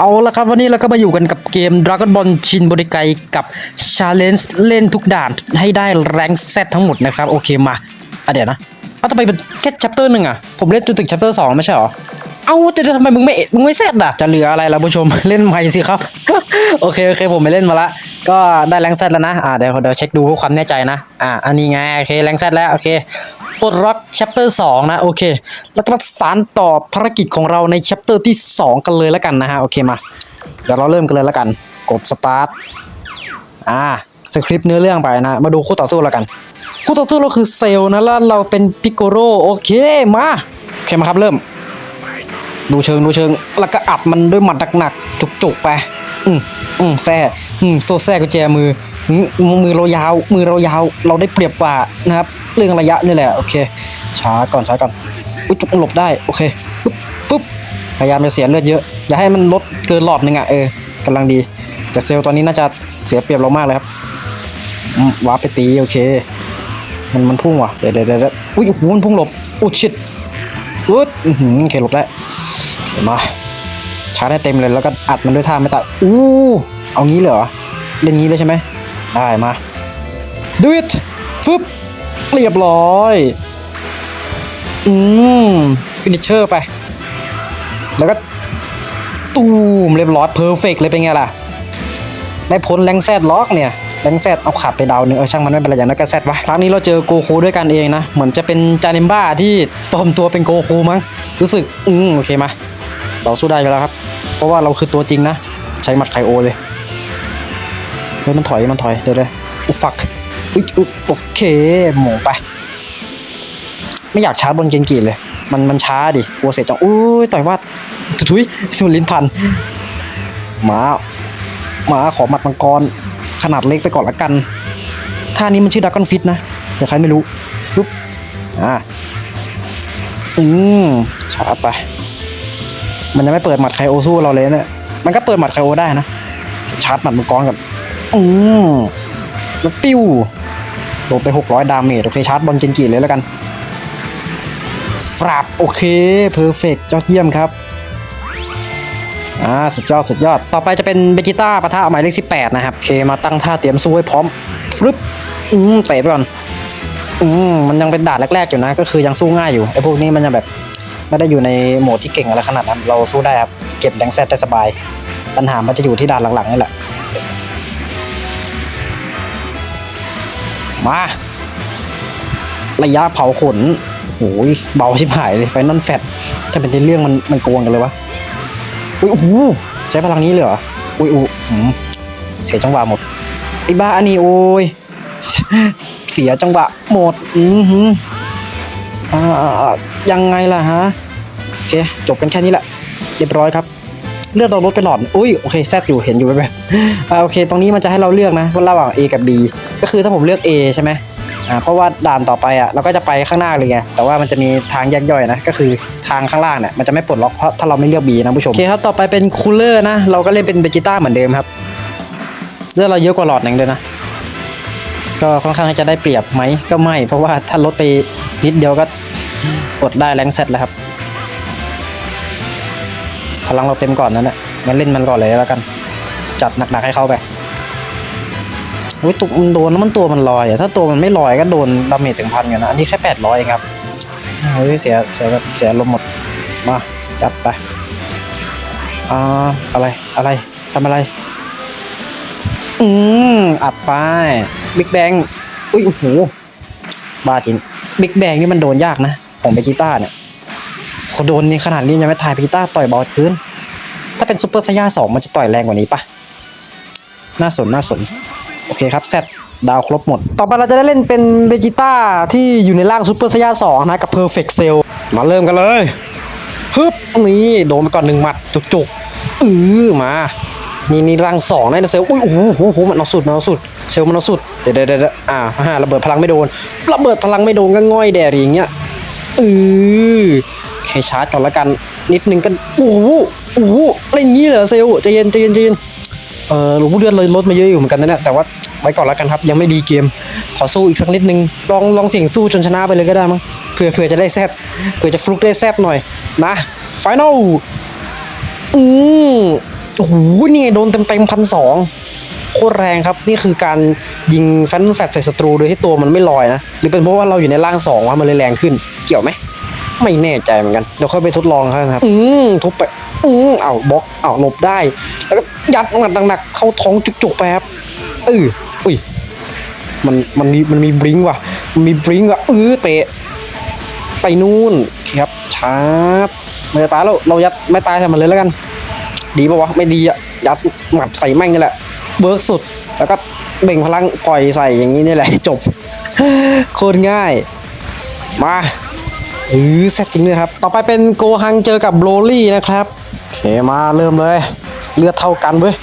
เอาละครับวันนี้เราก็มาอยู่กันกับเกม Dragon Ball Shin b o d i k a i กับ Challenge เล่นทุกด่านให้ได้แรงเซตทั้งหมดนะครับ โอเคมาอะเดี๋ยวนะเอาทำไมเป็นแค่ chapter หนึ่งอะ ผมเล่นจนถึง chapter สองไม่ใช่เหรอ เอาแต่ทำไมมึงไม่มึงไม่เซตอะ จะเหลืออะไรล่ะผู้ชมเล่นใหม่สิครับ โอเคโอเคผมไปเล่นมาละก็ได้แรงเซตแล้วนะอ่าเดี๋ยวเดี๋ยวเช็คดูเพื่อความแน่ใจนะอ่าอันนี้ไงโอเคแรงเซตแล้วโอเค ปลดล็อก chapter 2นะโอเค แล้วก็มาสานต่อภารกิจของเราใน chapter ที่ 2 กันเลยแล้วกันนะฮะโอเคมา เดี๋ยวเราเริ่มกันเลยแล้วกัน กด start อ่าสคริปต์เนื้อเรื่องไปนะ มาดูคู่ต่อสู้แล้วกัน คู่ต่อสู้เราคือเซลนะแล้วเราเป็นพิกโกโรโอเคมาโอเคมาครับเริ่ม ดูเชิงดูเชิง แล้วก็อัดมันด้วยหมัดหนักๆจุกๆไปอืมอืมแซ่อืมโซแซ่กุญแจมือ มือเรายาว มือเรายาว เราได้เปรียบกว่านะครับ เรื่องระยะนี่แหละโอเค ช้าก่อนช้าก่อนอุ้ยจุกหลบได้โอเคปุ๊บปุ๊บพยายามจะเสียเลือดเยอะ อย่าให้มันลดเกินหลอดหนึ่งอะเออกำลังดีแต่เซลล์ตอนนี้น่าจะเสียเปรียบเรามากเลยครับอืมวาร์ปไปตีโอเค มันมันพุ่งว่ะเดี๋ยวเดี๋ยวเดี๋ยวอุ้ยโอ้โหมันพุ่งหลบอุ้ยชิดอุ๊ดอือหือโอเคหลบได้โอเคมาชาร์จให้เต็มเลยแล้วก็อัดมันด้วยท่าไม่ตัดอู้เอางี้เลยเหรอเล่นงี้เลยใช่ไหม ได้มา do it ฟึบเรียบร้อย อืมฟินิชเชอร์ไป แล้วก็ ตูมเรียบร้อยเพอร์เฟกเลยเป็นไงล่ะ ได้พ้นแรงแซดล็อกเนี่ยแรงแซดเอาขับไปดาวหนึ่งเออช่างมันไม่เป็นไรอย่างนั้นก็แซดวะครั้งนี้เราเจอโกคูด้วยกันเองนะ เหมือนจะเป็นจานิมบ้าที่ปลอมตัวเป็นโกคูมั้ง รู้สึก อืมโอเคมา เราสู้ได้อยู่แล้วครับ เพราะว่าเราคือตัวจริงนะ ใช้หมัดไคโอเลย ฮ้ยมันถอยมันถอยเดี๋ยวเลยอุฟักอุ๊ยอุ๊ยโอเคหมูไป ไม่อยากชาร์จบนเกนกีเลย มันมันช้าดิกลัวเสร็จจังอุ้ยต่อยว่าทุยสุลินพันหมาหมาขอหมัดมังกร ขนาดเล็กไปก่อนละกันท่านี้มันชื่อดักกอนฟิตนะเดี๋ยวใครไม่รู้ปุ๊บอ่าอืมช้าไป มันยังไม่เปิดหมัดไคโอสู้เราเลยเนี่ยมันก็เปิดหมัดไคโอได้นะชาร์จหมัดมังกรกับ อืมแล้วปิ้วโดนไปหกร้อยดาเมจโอเคชาร์จบอลเจนกีเลยแล้วกันฟรับโอเคเพอร์เฟกต์ยอดเยี่ยมครับอ่าสุดยอดสุดยอด ต่อไปจะเป็นเบจิต้าปะทะหมายเลขสิบแปดนะครับ เคมาตั้งท่าเตรียมสู้ให้พร้อมฟรึบอืมเตะไปก่อนอืมมันยังเป็นด่านแรกๆอยู่นะ ก็คือยังสู้ง่ายอยู่ไอ้พวกนี้มันยังแบบไม่ได้อยู่ในโหมดที่เก่งอะไรขนาดนั้น เราสู้ได้ครับ เก็บแรงแซดได้สบาย ปัญหามันจะอยู่ที่ด่านหลังๆนี่แหละ มา ระยะเผาขนโอ้ยเบาชิบหายเลยไฟนอลแฟตถ้าเป็นในเรื่องมันมันโกงกันเลยวะอุ้ยโอ้โหใช้พลังนี้เลยเหรออุ้ยอู้หืมเสียจังหวะหมดไอ้บ้าอันนี้โอ้ยเสียจังหวะหมดอือหืออ่ายังไงล่ะฮะโอเคจบกันแค่นี้แหละเรียบร้อยครับ เลือดเราลดไปหลอดอุ้ยโอเคแซดอยู่เห็นอยู่แบบๆอ่าโอเค ตรงนี้มันจะให้เราเลือกนะว่าระหว่าง A กับ B ก็คือถ้าผมเลือก A ใช่ไหมอ่าเพราะว่าด่านต่อไปอะเราก็จะไปข้างหน้าเลยไงแต่ว่ามันจะมีทางแยกย่อยนะก็คือทางข้างล่างเนี่ยมันจะไม่ปลดล็อกเพราะถ้าเราไม่เลือก B นะผู้ชมโอเคครับต่อไปเป็นคูลเลอร์นะเราก็เล่นเป็นเบจิต้าเหมือนเดิมครับเลือดเราเยอะกว่าหลอดหนึ่งเลยนะก็ค่อนข้างจะได้เปรียบไหมก็ไม่ เพราะว่าถ้าลดไปนิดเดียวก็อดได้แรงเซตแล้วครับ พลังเราเต็มก่อนนั่นแหละงั้นเล่นมันก่อนเลยแล้วกัน จัดหนักๆให้เขาไปโอ้ยตุกมันโดนแล้วมันตัวมันลอยอะถ้าตัวมันไม่ลอยก็โดนดาเมจถึงพันกันนะ อันนี้แค่แปดร้อยเองครับเฮ้ยเสียเสียแบบเสียลมหมด มา จัดไป อ่า อะไร อะไรทำอะไร อืม อัดไป บิ๊กแบง อุ้ย โอ้โห บ้าจริง บิ๊กแบงนี่มันโดนยากนะ ของเบจิต้าเนี่ย เขาโดนนี่ขนาดนี้ยังไม่ทายเบจิต้าต่อยเบาเกินถ้าเป็นซูเปอร์ไซย่าสองมันจะต่อยแรงกว่านี้ปะน่าสนน่าสน โอเคครับเซตดาวครบหมด ต่อไปเราจะได้เล่นเป็นเบจิต้าที่อยู่ในร่างซูเปอร์ไซย่าสองนะกับเพอร์เฟกเซลมาเริ่มกันเลยฮึบนี่โดนไปก่อนหนึ่งหมัดจุกๆอือมานี่นี่ร่างสองนะเซลลอุ้ยโอ้โหโอ้โหมันเอาสุดมันเอาสุดเซลลมันเอาสุดเดี๋ยวเดี๋ยวเดี๋ยวอ่าฮ่าระเบิดพลังไม่โดนระเบิดพลังไม่โดนก็ง่อยแดดอย่างเงี้ยเออโอ เคชาร์จก่อนละกัน นิดนึงกันโอ้โหโอ้โหอะไรอย่างงี้เหรอเซลลใจเย็นใจเย็นใจเย็นเออหลวงพ่อเลือดเลยลดมาเยอะอยู่เหมือนกันนะเนี่ยแต่ว่าไว้ก่อนละกันครับ ยังไม่ดีเกม ขอสู้อีกสักนิดนึง ลองลองเสี่ยงสู้จนชนะไปเลยก็ได้มั้งเผื่อเผื่อจะได้แซบเผื่อจะฟลุกได้แซบหน่อยนะไฟนลอืมโอ้โหนี่โดนเต็มเต็มพันสองโคตรแรงครับ นี่คือการยิงแฟนแฟตใส่ศัตรูโดยที่ตัวมันไม่ลอยนะ หรือเป็นเพราะว่าเราอยู่ในร่างสองว่ามันเลยแรงขึ้นเกี่ยวไหม ไม่แน่ใจเหมือนกันเดี๋ยวค่อยไปทดลองครับนะครับ อืมทุบไป อืมเอาบล็อกเอาหลบได้ แล้วก็ยัดหมัดหนักๆเข้าท้องจุกๆไปครับเอออุ้ยมันมันมีมันมีบลิงก์ว่ะมันมีบลิงก์ว่ะเออเตะไปนู่นโอเคครับชาร์ปไม่ตายแล้วเรายัดไม่ตายใส่มันเลยแล้วกัน ดีปะวะไม่ดีอะยัดหมัดใส่แม่งนี่แหละเบิร์กสุดแล้วก็เบ่งพลังปล่อยใส่อย่างนี้นี่แหละจบโคตรง่าย มา เออแซ่บจริงเลยครับ ต่อไปเป็นโกฮังเจอกับโบรลี่นะครับโอเคมาเริ่มเลย เลือดเท่ากันเว้ย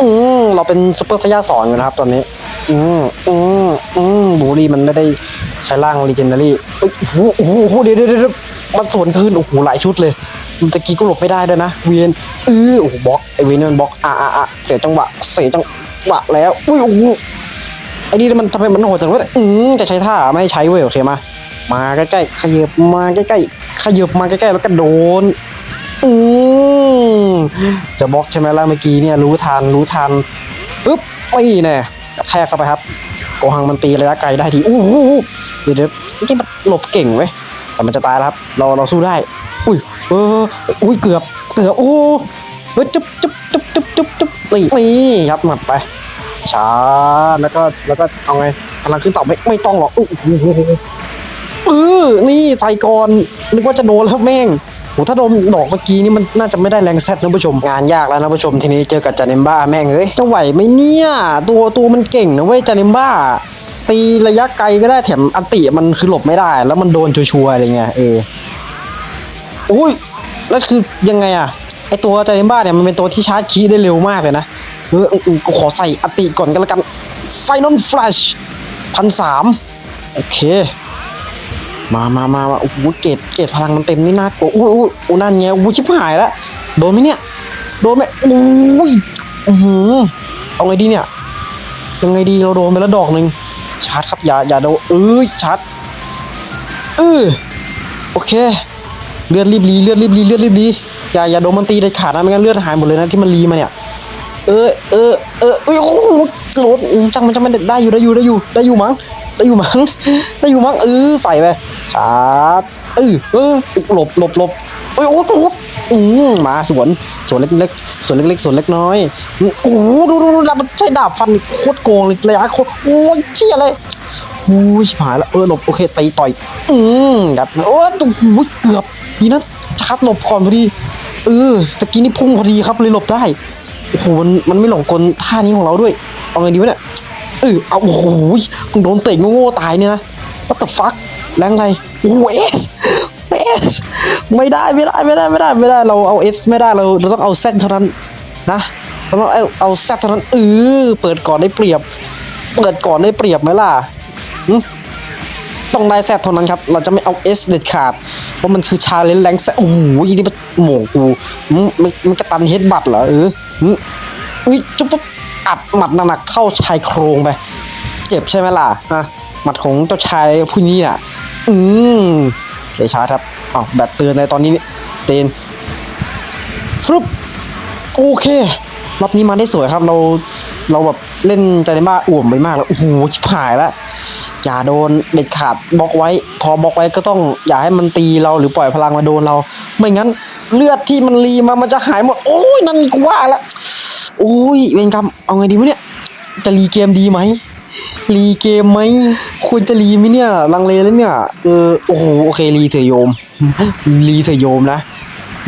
อืมเราเป็นซุปเปอร์ไซยาสองอยู่นะครับตอนนี้ อืมอืมอืมโบรลี่มันไม่ได้ใช้ร่างลีเจนดารี่โอ้โหโอ้โหโอ้โหเดี๋ยวเดี๋ยวเดี๋ยวมันสวนคืนโอ้โหหลายชุดเลยมันตะกี้ก็หลบไม่ได้ด้วยนะ เวียนเออโอ้โหบล็อกไอเวียนนี่มันบล็อกอะอะอะเสียจังหวะเสียจังหวะแล้วอุ้ยโอ้โหไอ้นี่มันทำไมมันโหดจังวะอืมจะใช้ท่าไม่ใช้เว้ยโอเคมา มาใกล้ๆขยับมาใกล้ๆขยับมาใกล้ๆแล้วก็โดนอืมจะบล็อกใช่ไหมล่ะเมื่อกี้เนี่ยรู้ทันรู้ทันปึ๊บไม่แน่กระแทกเข้าไปครับโกหังมันตีระยะไกลได้ทีอู้หูเดี๋ยวเดี๋ยวเมื่อกี้มันหลบเก่งเว้ยแต่มันจะตายแล้วครับ เราเราสู้ได้ อุ้ยเอออุ้ยเกือบเกือบโอ้เฮ้ยจุ๊บจุ๊บจุ๊บจุ๊บจุ๊บจุ๊บนี่นี่ยัดหมัดไปช้าแล้วก็แล้วก็เอาไงพลังขึ้นต่อไม่ไม่ต้องหรอกอู้หู ออนี่ใส่ก่อนนึกว่าจะโดนแล้วแม่งโหถ้าโดนดอกเมื่อกี้นี่มันน่าจะไม่ได้แรงเซตนะผู้ชม งานยากแล้วนะผู้ชมทีนี้เจอกับจานิมบ้าแม่งเอ้ยจะไหวไหมเนี่ยตัวตัวมันเก่งนะเว้ยจานิมบ้าตีระยะไกลก็ได้แถมอันติมันคือหลบไม่ได้ แล้วมันโดนชัวร์ๆอะไรเงี้ยเอออุ้ยแล้วคือยังไงอะไอตัวจานิมบ้าเนี่ยมันเป็นตัวที่ชาร์จคีย์ได้เร็วมากเลยนะเอออืมกูขอใส่อติก่อนกันแล้วกันไฟนอลแฟลชพันสามโอเค มามามามาโอ้โหเกตเกตพลังมันเต็มนี่น่ากลัวอุ้ยอุ้ยอุ้ยนั่นไงอุ้ชิบหายแล้วโดนไหมเนี่ย โดนไหมอุ้ยอือหือเอาไงดีเนี่ย ยังไงดีเราโดนไปแล้วดอกหนึ่งชาร์จครับอย่าอย่าโดนเอ้ยชาร์จเออโอเค เลือดรีบรีเลือดรีบรีเลือดรีบรีอย่าอย่าโดนมันตีเด็ดขาดนะไม่งั้นเลือดหายหมดเลยนะที่มันรีมาเนี่ย เออเออเออเอยโอ้โหกระโดดอืมจังมันจังมันได้อยู่ได้อยู่ได้อยู่ได้อยู่มั้ง ได้อยู่มั้งได้อยู่มั้งเออใส่ไปชาร์จเออเออหลบหลบหลบเอ้ยโอ้โหอืมมาสวนสวนเล็กๆสวนเล็กๆสวนเล็กน้อยโอ้โหดูดูดูดาบมันใช้ดาบฟันโคตรโกงเลยระยะโคตรโอ้ยเชี่ยเลยโอ้ยชิบหายแล้วเออหลบโอเคตีต่อยอืมยัดโอ้ยโอ้โหเกือบดีนะชาร์จหลบก่อนพอดีเออตะกี้นี่พุ่งพอดีครับเลยหลบได้โอ้โหมันมันไม่หลงกลท่านี้ของเราด้วยเอาไงดีวะเนี่ย เออเอาโอ้โหโดนเตะโง่ๆตายเนี่ยนะ what the fuck แรงอะไรโอ้เอสเอสไม่ได้ไม่ได้ไม่ได้ไม่ได้ไม่ได้เราเอาเอสไม่ได้เราเราต้องเอาเซตเท่านั้นนะเราต้องเอาเอาเซตเท่านั้นเออเปิดก่อนได้เปรียบ เปิดก่อนได้เปรียบไหมล่ะต้องได้แซดเท่านั้นครับ เราจะไม่เอาเอสเด็ดขาด เพราะมันคือชาเลนจ์แรงแซดโอ้โหยี่นี่มันโหมกูมึงมันมันกระตันเฮดบัตเหรอเอออุ้ยจุ๊บ อัดหมัดหนักๆเข้าชายโครงไป เจ็บใช่ไหมล่ะฮะหมัดของเจ้าชายผู้นี้น่ะ อืมโอเคชาครับอ้าวแบตเตือนในตอนนี้เตนฟลุปโอเครอบนี้มาได้สวยครับ เราเราแบบเล่นใจในบ้าอ่วมไปมากแล้ว โอ้โหชิบหายแล้วอย่าโดนเด็ดขาดบล็อกไว้ พอบล็อกไว้ก็ต้องอย่าให้มันตีเราหรือปล่อยพลังมาโดนเรา ไม่งั้นเลือดที่มันรีมามันจะหายหมด โอ้ยนั่นกูว่าละ โอ้ยเวรกรรมเอาไงดีวะเนี่ย จะรีเกมดีไหมรีเกมไหมควรจะรีไหมเนี่ย ลังเลแล้วเนี่ย เออ โอ้โห โอเค รีเถอะโยม รีเถอะโยมนะ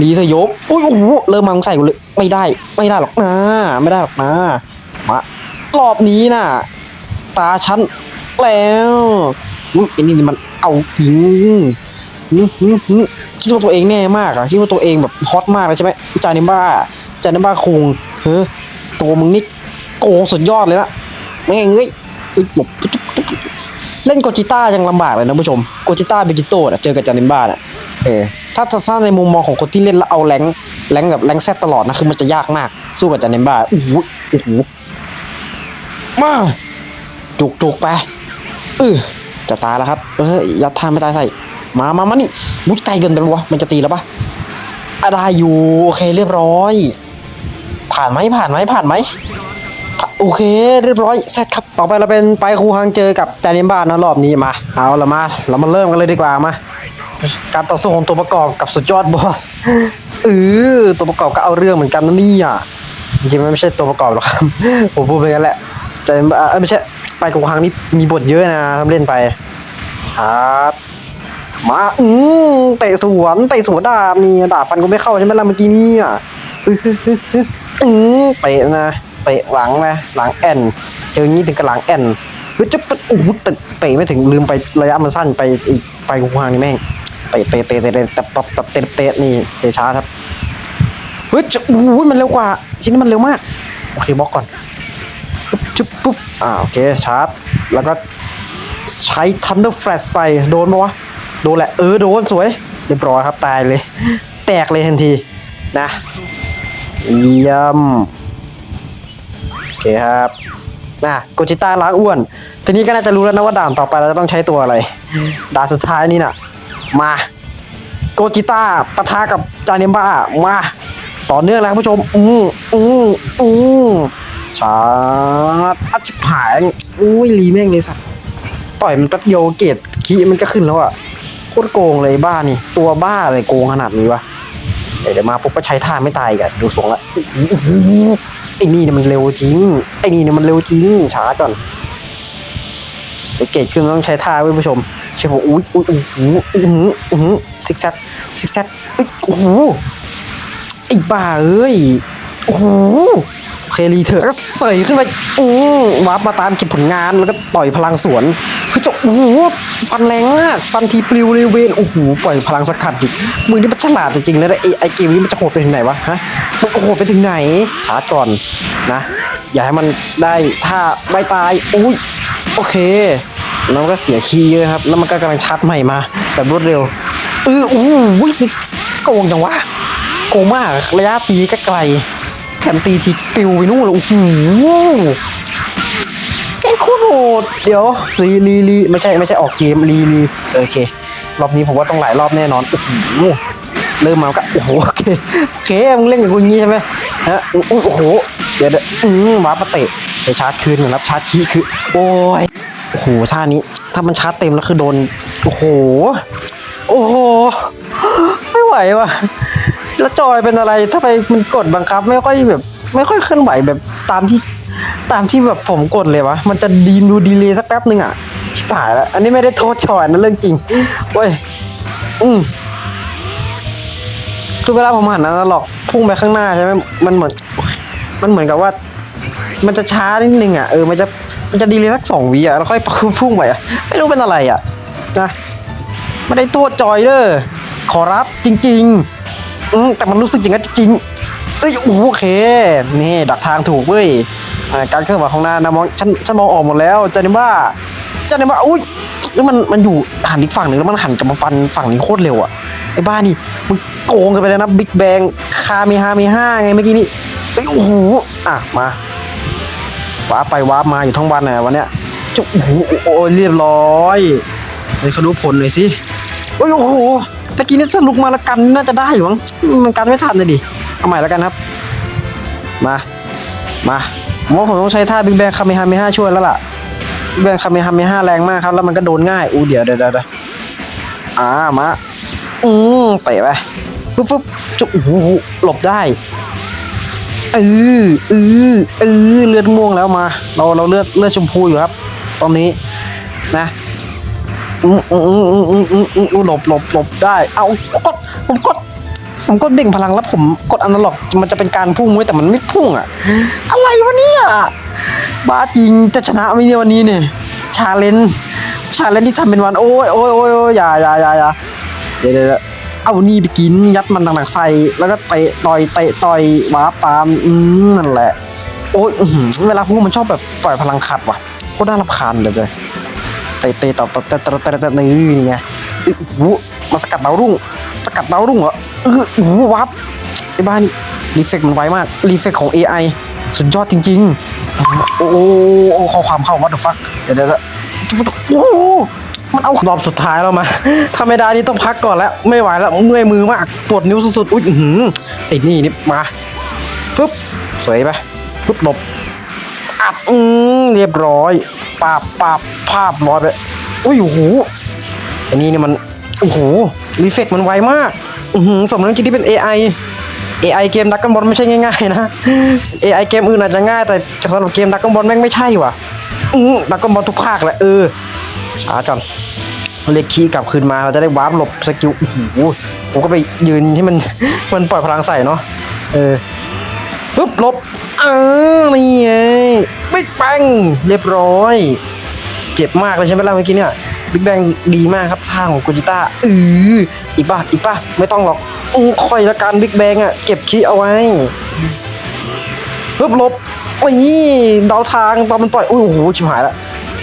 รีเถอะโยมอุ้ยโอ้โห เริ่มมังใส่กูเลย ไม่ได้ ไม่ได้หรอกนะ ไม่ได้หรอกนะ มารอบนี้น่ะ ตาฉันแล้วอุ้ยไอ้นี่มันเอาจริงอื้อหือหือคิดว่าตัวเองแน่มากอะคิดว่าตัวเองแบบฮอตมากเลยใช่ไหมจานิบ้าจานิบ้าคง เฮ้อตัวมึงนี่โกงสุดยอดเลยนะแม่งเอ้ยอุ๊ยหลบเล่นโกจิต้ายังลำบากเลยนะผู้ชมโกจิต้าเบกิโต้น่ะเจอกับจานิบ้าน่ะเออถ้าถ้าในมุมมองของคนที่เล่นแล้วเอาแรงแรงแบบแรงแซตตลอดนะคือมันจะยากมาก สู้กับจานิบ้าโอ้โหโอ้โหมาจุกจุกไปเออจะตายแล้วครับ เออยัดทางไม่ตายใส่ มามามานี่มุดไกลเกินไปปะวะมันจะตีแล้วปะอะได้อยู่โอเคเรียบร้อย ผ่านไหมผ่านไหมผ่านไหมโอเค เรียบร้อยเสร็จครับต่อไปเราเป็นไปครูฮังเจอกับจานิมบ้านนะรอบนี้มาเอาละมา เรามาเริ่มกันเลยดีกว่ามาการต่อสู้ของตัวประกอบกับสุดยอดบอสเออตัวประกอบก็เอาเรื่องเหมือนกันนะนี่ยจริงมันไม่ใช่ตัวประกอบหรอกครับผมพูดไปกันแหละแต่เอ้ยไม่ใช่ไปกับครั้งนี้มีบทเยอะนะทำเล่นไปครับมาอือเตะสวนเตะสวนดาบนี่ดาบฟันก็ไม่เข้าใช่ไหมล่ะเมื่อกี้นี่อื้อ อือเตะนะเตะหลังนะหลังแอนเจออย่างนี้ถึงกับหลังแอนเฮ้ยจะปะโอ้โหเตะไม่ถึงลืมไประยะมันสั้นไปอีกไปกูหางนี่แม่งเตะเตะเตะเตะเตะตับตับตับเตะเตะนี่เสียช้าครับเฮ้ยจะโอ้โหมันเร็วกว่าชิ้นนี้มันเร็วมากโอเคบล็อกก่อนปุ๊บจุ๊บปุ๊บอ่าโอเคชาร์จแล้วก็ใช้ Thunder Flash ใส่โดนปะวะโดนแหละเออโดนสวยเรียบร้อยครับตายเลย แตกเลยทันทีนะ ยี่ยมโอเคครับนะโกจิต้าล้างอ้วน ทีนี้ก็น่าจะรู้แล้วนะว่าด่านต่อไปเราจะต้องใช้ตัวอะไร ด่านสุดท้ายนี่น่ะ มาโกจิต้าปะทะกับจาเนมบ้ามาต่อเนื่องแล้วคุณผู้ชม อืออืออือชาร์จอัจฉผายอุ้ยรีแม่งเลยสัตว์ต่อยมันแป๊บเดียวเกตคีมันก็ขึ้นแล้วอะโคตรโกงเลยบ้านี่ ตัวบ้าอะไรโกงขนาดนี้วะ เดี๋ยวมาปุ๊บก็ใช้ท่าไม่ตายอีกันดูทรงละไอ้นี่เนี่ยมันเร็วจริง ไอ้นี่เนี่ยมันเร็วจริงช้าจอนเดี๋ยวเกตขึ้นต้องใช้ท่าเว้ยผู้ชมเชื่อผมอุ้ยอุ้ยอุ้ยอุ้ยอุ้ยอุ้ยซิกแซกซิกแซกเอ้ยโอ้โหไอ้บ้าเอ้ยโอ้โห เคลีเถอะก็เสยขึ้นไปอือวาร์ปมาตามเก็บผลงานแล้วก็ต่อยพลังสวนคือจะโอ้โหฟันแรงมากฟันทีปลิวเลยเวนโอ้โหปล่อยพลังสกัดดิมึงนี่มันฉลาดจริงๆนะไอไอเกมนี้มันจะโหดไปถึงไหนวะฮะมันโหดไปถึงไหนชาร์จก่อนนะ อย่าให้มันได้ท่าใบตายอุ้ยโอเคแล้วมันก็เสียคีย์เยอะครับ แล้วมันก็กำลังชาร์จใหม่มา แบบรวดเร็วเออโอ้โหโกงจังวะโกงมากระยะตีก็ไกล แถมตีทีปิวไปนู่นเลยโอ้โหแกงโคตรโหดเดี๋ยวรีรีรีไม่ใช่ไม่ใช่ออกเกมรีรีโอเค รอบนี้ผมว่าต้องหลายรอบแน่นอนโอ้โหเริ่มมาก็โอ้โหโอเคโอเคมึงเล่นกับกูอย่างงี้ใช่ไหมฮะโอ้โหเดี๋ยวเดี๋ยวอืมวาปมาเตะไปชาร์จคืนก่อนครับชาร์จคีคือ โอ้ยโอ้โหท่านี้ ถ้ามันชาร์จเต็มแล้วคือโดน โอ้โห โอ้โห ไม่ไหวว่ะ แล้วจอยเป็นอะไรถ้าไปมันกดบังคับ ไม่ค่อยแบบ ไม่ค่อยเคลื่อนไหวแบบตามที่ตามที่แบบผมกดเลยวะ มันจะดีดูดีเลยสักแป๊บหนึ่งอะชิบหายแล้ว อันนี้ไม่ได้โทษจอยนะเรื่องจริงเว้ยอืมคือเวลาผมหันนะหลอกพุ่งไปข้างหน้าใช่ไหมมันเหมือน มันเหมือนกับว่า มันจะช้านิดนึงอะเออมันจะมันจะดีเลยสักสองวิอะแล้วค่อยพุ่งไปอะไม่รู้เป็นอะไรอะนะไม่ได้ตัวจอยเด้อขอรับจริง ๆ อืมแต่มันรู้สึกอย่างนั้นจริงเอ้ยโอเค นี่ดักทางถูกเว้ยอ่าการเคลื่อนไหวของหน้านะมองฉันฉันมองออกหมดแล้วเจนิว่าเจนิว่าอุ้ยแล้วมันมันอยู่หันอีกฝั่งหนึ่งแล้วมันหันกลับมาฟันฝั่งนี้โคตรเร็วอะไอ้บ้านี่มันโกงกันไปเลยนะบิ๊กแบงคาเมฮาเมห้าไงเมื่อกี้นี่เอ้ยโอ้โหอะมาว้าร์ปไปว้าร์ปมาอยู่ทั้งวันน่ะวันเนี้ยจุ๊บโอ้โหโอ้ยเรียบร้อยเฮ้ยเขาดูผลหน่อยสิโอ้ยโอ้โห ตะกี้นี่ถ้าลุกมาแล้วกันน่าจะได้อยู่มั้งมันกันไม่ทันเลยดิเอาใหม่แล้วกันครับ มามาผมว่าผมต้องใช้ท่าบิ๊กแบงคาเมฮาเมห้าช่วยแล้วล่ะบิ๊กแบงคาเมฮาเมห้าแรงมากครับ แล้วมันก็โดนง่ายอู้เดี๋ยวเดี๋ยวเดี๋ยวเดียวอ่ามาอืมเตะไปปุ๊บปุ๊บจุ๊บโอ้โหหลบได้เออเออเออเลือดม่วงแล้วมา เราเราเลือดเลือดชมพูอยู่ครับ ตอนนี้นะ อือืมอืมอืมอืมอืมอืมหลบหลบหลบได้ เอากดผมกด ผมกดเบ่งพลังแล้วผมกดอนาล็อกมันจะเป็นการพุ่งไว้แต่มันไม่พุ่งอะอะไรวะเนี่ยบ้าจริงจะชนะไหมเนี่ยวันนี้เนี่ยชาเลนชาเลนที่ทำเป็นวันโอ้ยโอ้ยโอ้ยโอ้ยอย่าอย่าอย่าอย่าเดี๋ยวเดี๋ยวเอานี่ไปกินยัดมันหนักๆใส่แล้วก็เตะต่อยเตะต่อยวาร์ปตามอืมนั่นแหละ โอ้ยอื้อหือเวลาพุ่งมันชอบแบบปล่อยพลังขัดว่ะโคตรน่ารำคาญเลยเลย ตะเตะต่อต่อเตะเตะเตะเตะนี่นี่ไงอื้อหูมาสกัดดาวรุ่งสกัดดาวรุ่งเหรอเออโอ้โหวับไอ้บ้านี่รีเฟกมันไวมากรีเฟกของ AI สุดยอดจริง ๆ โอ้โหข้อความเข้าวัดเดฟักเดี๋ยวเดี๋ยวเดี๋ยวโอ้มันเอารอบสุดท้ายแล้วมาถ้าไม่ได้นี่ต้องพักก่อนแล้ว ไม่ไหวแล้วเมื่อยมือมากปวดนิ้วสุดๆอุ้ยหือไอ้นี่นี่มาปึ๊บสวยปะปุ๊บหลบ อัดอืมเรียบร้อยปาบปาบภาพร้อยไปอุ้ยโอ้โหอันนี้เนี่ยมันโอ้โหรีเฟกมันไวมากอือหือสมแล้วจริงที่เป็น AI AI เกมดักกันบอลไม่ใช่ง่ายๆนะ AI เกมอื่นอาจจะง่ายแต่สำหรับเกมดักกันบอลแม่งไม่ใช่ว่ะอือดักกันบอลทุกภาคแหละเออช้าจังเรียกคีกลับคืนมาเราจะได้วาร์ปหลบสกิลโอ้โหผมก็ไปยืนที่มันมันปล่อยพลังใส่เนาะเออปึ๊บลบ อ้าวนี่ไงบิ๊กแบงเรียบร้อย เจ็บมากเลยใช่ไหมล่ะเมื่อกี้เนี่ยบิ๊กแบงดีมากครับท่าของโกจิต้าอืออีกป่ะอีกป่ะไม่ต้องหรอกอือคอยละกันบิ๊กแบงอะเก็บคีย์เอาไว้ปึ๊บหลบนี่เดาทางตอนมันปล่อยอุ้ยโอ้โหชิบหายละ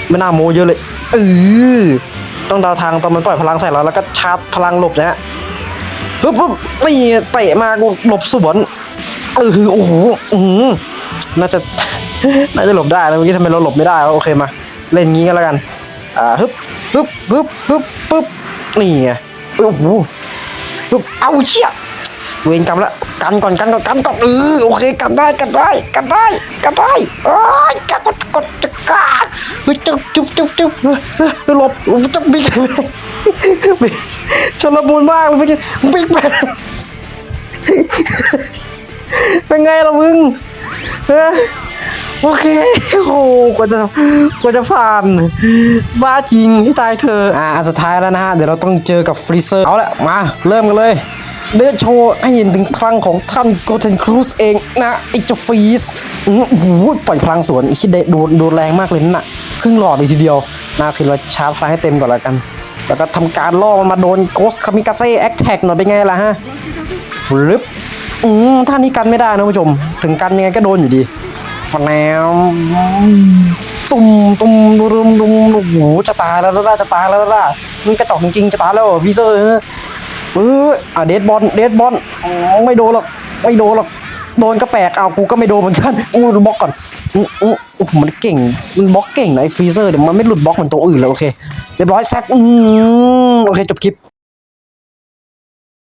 ไม่น่าโมเยอะเลยเออต้องเดาทางตอนมันปล่อยพลังใส่เราแล้วก็ชาร์จพลังหลบนะฮะปึ๊บปึ๊บนี่เตะมากหลบสวนเออโอ้โหอือ น่าจะ น่าจะหลบได้นะเมื่อกี้ทำไมเราหลบไม่ได้วะโอเคมา เล่นงี้ก็แล้วกัน อ่าฮึบฮึบฮึบฮึบปึ๊บนี่ไงโอ้โหฮึบเอาเชี่ยเวรกรรมละกันก่อนกันก่อนกันก่อนเออโอเคกันได้กันได้กันได้กันได้เอ้ยกันกดกดจะกาเฮ้ยจุ๊บจุ๊บจุ๊บจุ๊บเฮ้ยเฮ้ยเฮ้ยหลบจะบิ๊กบิ๊กชนละมุนมากเลยเมื่อกี้บิ๊กแบเป็นไงล่ะมึง โอเคโอ้โหกว่าจะกว่าจะผ่าน บ้าจริงให้ตายเธออ่าสุดท้ายแล้วนะฮะ เดี๋ยวเราต้องเจอกับฟรีเซอร์ เอาละมา เริ่มกันเลยเดยวโชว์ให้เห็นถึงพลังของท่านโกเทนครูสเองนะไอเจ้าฟรีสอื้อหูปล่อยพลังสวนอีกที่เดโดนโดนแรงมากเลยนั่นน่ะครึ่งหลอดเลยทีเดียวนะคือเราชาร์จพลังให้เต็มก่อนแล้วกัน แล้วก็ทำการล่อมันมาโดนโกสคามิกาเซ่แอคแท็กหน่อยเป็นไงล่ะฮะฟลิป อืมท่านี้กันไม่ได้นะผู้ชม ถึงกันยังไงก็โดนอยู่ดีฟแนมตุ่มตุ่มดุมดุมโอ้โหจะตายแล้วล่ะจะตายแล้วล่ะมันกระจอกจริงจะตายแล้วฟีเซอร์เอออะเดดบอลเดดบอลไม่โดนหรอกไม่โดนหรอกโดนก็แปลกเอากูก็ไม่โดนเหมือนกันอู้บล็อกก่อนอู้อู้มันเก่งมันบล็อกเก่งนะไอ้ฟีเซอร์เดี๋ยวมันไม่หลุดบล็อกเหมือนตัวอื่นเลยโอเคเรียบร้อยแซกอืมโอเคจบคลิป